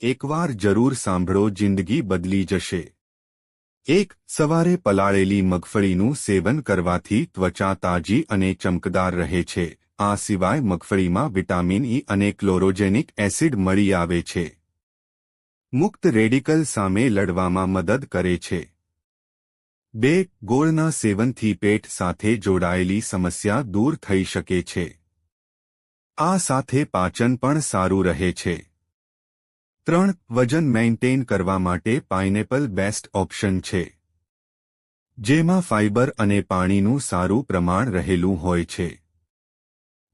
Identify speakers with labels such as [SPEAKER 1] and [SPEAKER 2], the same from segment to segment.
[SPEAKER 1] એકવાર જરૂર સાંભળો જિંદગી બદલી જશે. એક, સવારે પલાળેલી મગફળીનું સેવન કરવાથી ત્વચા તાજી અને ચમકદાર રહે છે. આ સિવાય મગફળીમાં વિટામિન ઈ અને ક્લોરોજેનિક એસિડ મળી આવે છે. મુક્ત રેડિકલ સામે લડવામાં મદદ કરે છે. બે, ગોળના સેવનથી પેટ સાથે જોડાયેલી સમસ્યા દૂર થઈ શકે છે. આ સાથે પાચન પણ સારું રહે છે. ત્રણ વજન મેન્ટેન કરવા માટે પાઇનેપલ બેસ્ટ ઓપ્શન છે. જેમાં ફાઇબર અને પાણીનું સારું પ્રમાણ રહેલું હોય છે.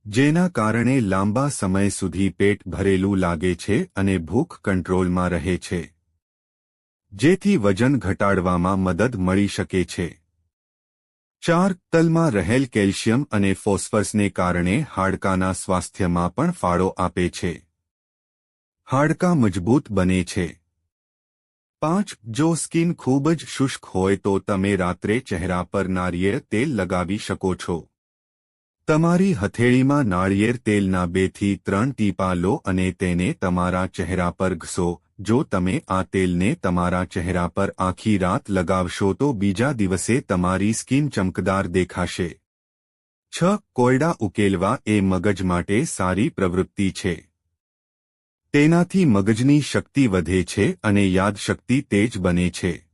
[SPEAKER 1] જેના કારણે લાંબા સમય સુધી પેટ ભરેલું લાગે છે અને ભૂખ કંટ્રોલમાં રહે છે. જેથી વજન ઘટાડવામાં મદદ મળી શકે છે. ચાર, તલમાં રહેલ કેલ્શિયમ અને ફોસ્ફરસને કારણે હાડકાના સ્વાસ્થ્યમાં પણ ફાળો આપે છે. હાડકાં મજબૂત બને છે. પાંચ, જો સ્કિન ખૂબ જ શુષ્ક હોય તો તમે રાત્રે ચહેરા પર નારિયેળ તેલ લગાવી શકો છો. તમારી હથેળીમાં નાળિયેર તેલના બેથી ત્રણ ટીપા લો અને તેને તમારા ચહેરા પર ઘસો. જો તમે આ તેલને તમારા ચહેરા પર આખી રાત લગાવશો તો બીજા દિવસે તમારી સ્કિન ચમકદાર દેખાશે. છ, કોયડા ઉકેલવા એ મગજ માટે સારી પ્રવૃત્તિ છે. તેનાથી મગજની શક્તિ વધે છે અને યાદશક્તિ તેજ બને છે.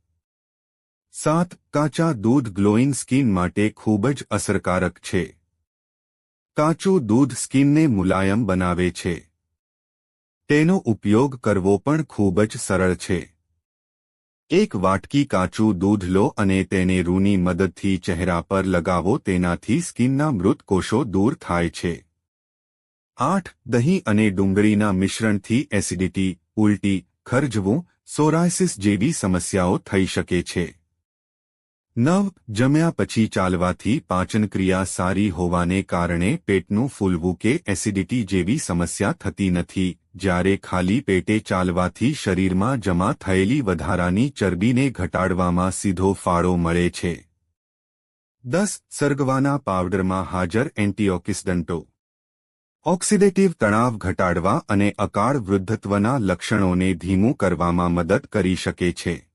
[SPEAKER 1] સાત, કાચા દૂધ ગ્લોઈંગ સ્કિન માટે ખૂબ જ અસરકારક છે. કાચું દૂધ સ્કિનને મુલાયમ બનાવે છે. તેનો ઉપયોગ કરવો પણ ખૂબ જ સરળ છે. એક વાટકી કાચું દૂધ લો અને તેને રૂની મદદથી ચહેરા પર લગાવો, તેનાથી સ્કિનના મૃત કોષો દૂર થાય છે. આઠ, દહીં અને ડુંગળીના મિશ્રણથી એસિડિટી, ઉલટી, ખરજવું, સોરાયસિસ જેવી સમસ્યાઓ થઈ શકે છે. નવ, જમ્યા પછી ચાલવાથી પાચનક્રિયા સારી હોવાને કારણે પેટનું ફૂલવું કે એસિડિટી જેવી સમસ્યા થતી નથી. જ્યારે ખાલી પેટે ચાલવાથી શરીરમાં જમા થયેલી વધારાની ચરબીને ઘટાડવામાં સીધો ફાળો મળે છે. દસ, સર્ગવાના પાવડરમાં હાજર એન્ટીઓક્સિડન્ટો. ઓક્સિડેટિવ તણાવ ઘટાડવા અને અકાળ વૃદ્ધત્વના લક્ષણોને ધીમું કરવામાં મદદ કરી શકે છે.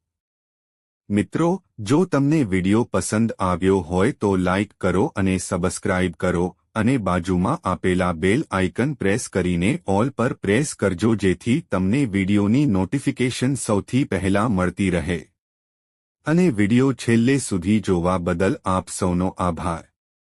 [SPEAKER 1] મિત્રો, જો તમને વિડિયો પસંદ આવ્યો હોય તો લાઇક કરો અને સબસ્ક્રાઇબ કરો અને બાજુમાં આપેલા બેલ આઇકન પ્રેસ કરીને ઓલ પર પ્રેસ કરજો જેથી તમને વિડિયોની નોટિફિકેશન સૌથી પહેલા મળતી રહે. અને વિડિયો છેલ્લે સુધી જોવા બદલ આપ સૌનો આભાર.